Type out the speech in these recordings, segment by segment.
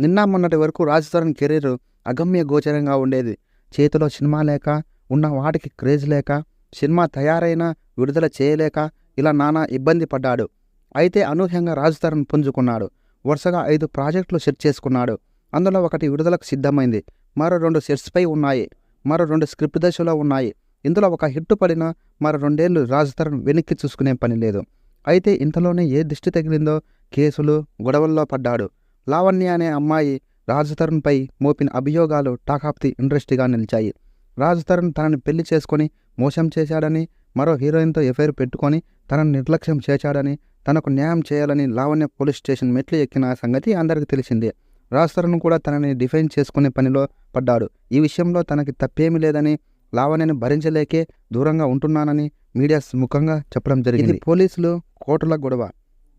నిన్న మొన్నటి వరకు రాజ్ కెరీర్ అగమ్య గోచరంగా ఉండేది. చేతిలో సినిమా లేక ఉన్న వాటికి క్రేజ్ లేక సినిమా తయారైనా విడుదల చేయలేక ఇలా నానా ఇబ్బంది పడ్డాడు. అయితే అనూహ్యంగా రాజ్ పుంజుకున్నాడు. వరుసగా ఐదు ప్రాజెక్టులు సెట్ చేసుకున్నాడు. అందులో ఒకటి విడుదలకు సిద్ధమైంది. మరో రెండు సెట్స్పై ఉన్నాయి. మరో రెండు స్క్రిప్ట్ దశలో ఉన్నాయి. ఇందులో ఒక హిట్ పడినా మరో రెండేళ్ళు రాజ్ వెనక్కి చూసుకునే పని లేదు. అయితే ఇంతలోనే ఏ దిష్టి తగిలిందో కేసులు గొడవల్లో పడ్డాడు. లావణ్య అనే అమ్మాయి రాజ్ తరుణ్పై మోపిన అభియోగాలు టాక్ ఆఫ్ ది ఇండస్ట్రీగా నిలిచాయి. రాజ్ తరుణ్ తనని పెళ్ళి చేసుకొని మోసం చేశాడని మరో హీరోయిన్తో ఎఫైర్ పెట్టుకొని తనను నిర్లక్ష్యం చేశాడని తనకు న్యాయం చేయాలని లావణ్య పోలీస్ స్టేషన్ మెట్లు ఎక్కిన సంగతి అందరికీ తెలిసిందే. రాజ్ తరుణ్ కూడా తనని డిఫైన్ చేసుకునే పనిలో పడ్డాడు. ఈ విషయంలో తనకి తప్పేమీ లేదని లావణ్యని భరించలేకే దూరంగా ఉంటున్నానని మీడియా ముఖంగా చెప్పడం జరిగింది. పోలీసులు కోర్టుల గొడవ.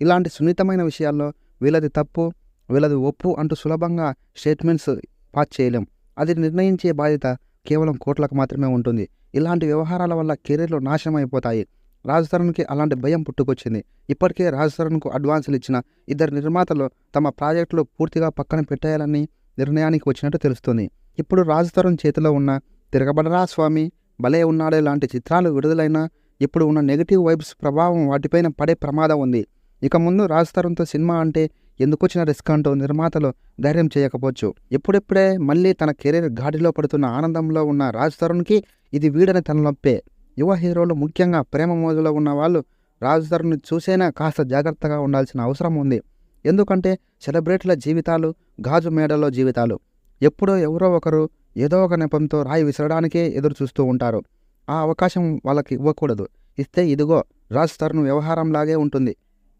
ఇలాంటి సున్నితమైన విషయాల్లో వీళ్ళది తప్పు. వీళ్ళది ఒప్పు అంటూ సులభంగా స్టేట్మెంట్స్ పాస్ చేయలేం. అది నిర్ణయించే బాధ్యత కేవలం కోట్లకు మాత్రమే ఉంటుంది. ఇలాంటి వ్యవహారాల వల్ల కెరీర్లు నాశనం అయిపోతాయి రాజ్ తరుణ్కి అలాంటి భయం పుట్టుకొచ్చింది. ఇప్పటికే రాజ్ తరుణ్కు అడ్వాన్సులు ఇచ్చిన ఇద్దరు నిర్మాతలు తమ ప్రాజెక్టులు పూర్తిగా పక్కన పెట్టేయాలని నిర్ణయానికి వచ్చినట్టు తెలుస్తుంది. ఇప్పుడు రాజ్ తరుణ్ చేతిలో ఉన్న తిరగబడరా స్వామి భలే ఉన్నాడే లాంటి చిత్రాలు విడుదలైనా ఇప్పుడు ఉన్న నెగిటివ్ వైబ్స్ ప్రభావం వాటిపైన పడే ప్రమాదం ఉంది. ఇక ముందు రాజ్ తరుణ్తో సినిమా అంటే ఎందుకొచ్చిన రిస్క్ అంటూ నిర్మాతలు ధైర్యం చేయకపోవచ్చు. ఎప్పుడెప్పుడే మళ్ళీ తన కెరీర్ గాడిలో పడుతున్న ఆనందంలో ఉన్న రాజ్ తరుణ్కి ఇది వీడని తలనొప్పే యువ హీరోలు ముఖ్యంగా ప్రేమ మోజులో ఉన్న వాళ్ళు రాజ్ తరుణ్ని చూసైనా కాస్త జాగ్రత్తగా ఉండాల్సిన అవసరం ఉంది. ఎందుకంటే సెలబ్రిటీల జీవితాలు గాజు మేడలో జీవితాలు. ఎప్పుడో ఎవరో ఒకరు ఏదో ఒక నెపంతో రాయి విసరడానికే ఎదురు చూస్తూ ఉంటారు. ఆ అవకాశం వాళ్ళకి ఇవ్వకూడదు. ఇస్తే ఇదిగో రాజ్ తరుణ్ వ్యవహారంలాగే ఉంటుంది.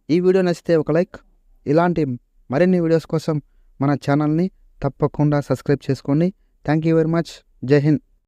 ఈ వీడియో నచ్చితే ఒక లైక్ ఇలాంటి మరిన్ని వీడియోస్ కోసం మన ఛానల్ని తప్పకుండా సబ్స్క్రైబ్ చేసుకోండి. Thank you very much. జై హింద్.